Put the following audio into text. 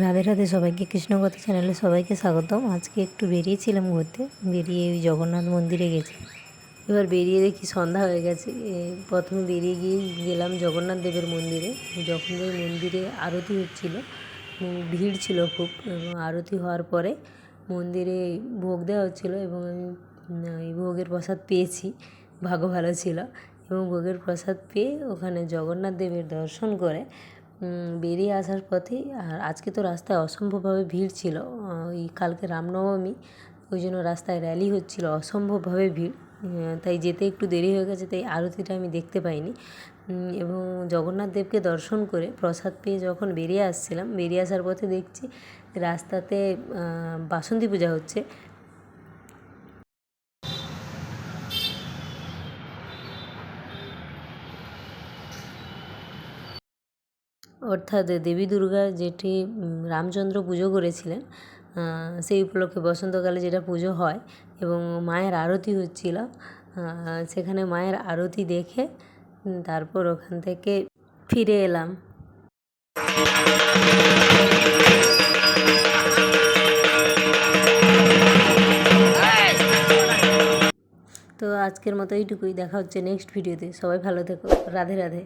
রাধে রাধে সবাইকে কৃষ্ণকথা চ্যানেলে সবাইকে স্বাগতম। আজকে একটু বেরিয়েছিলাম ঘুরতে, বেরিয়ে ওই জগন্নাথ মন্দিরে গেছি। এবার বেরিয়ে দেখি সন্ধ্যা হয়ে গেছে। প্রথমে বেরিয়ে গিয়ে গেলাম জগন্নাথ দেবের মন্দিরে। যখন ওই মন্দিরে আরতি হচ্ছিল ভিড় ছিল খুব, এবং আরতি হওয়ার পরে মন্দিরে ভোগ দেওয়া হচ্ছিল এবং আমি ভোগের প্রসাদ পেয়েছি, ভাগ্য ভালো ছিল। এবং ভোগের প্রসাদ পেয়ে ওখানে জগন্নাথ দেবের দর্শন করে বেরিয়ে আসার পথে আর আজকে তো রাস্তায় অসম্ভবভাবে ভিড় ছিল। ওই কালকে রামনবমী, ওই জন্য রাস্তায় র্যালি হচ্ছিল, অসম্ভবভাবে ভিড়। তাই যেতে একটু দেরি হয়ে গেছে, তাই আরতিটা আমি দেখতে পাইনি। এবং জগন্নাথ দেবকে দর্শন করে প্রসাদ পেয়ে যখন বেরিয়ে আসছিলাম, বেরিয়ে আসার পথে দেখছি রাস্তাতে বাসন্তী পূজা হচ্ছে। অর্থাৎ দেবী দুর্গা যেটি রামচন্দ্র পুজো করেছিলেন সেই উপলক্ষে বসন্তকালে যেটা পুজো হয় এবং মায়ের আরতি হচ্ছিল সেখানে মায়ের আরতি দেখে তারপর ওখান থেকে ফিরে এলাম। তো আজকের মতো এইটুকুই, দেখা হচ্ছে নেক্সট ভিডিওতে সবাই ভালো থেকো। রাধে রাধে।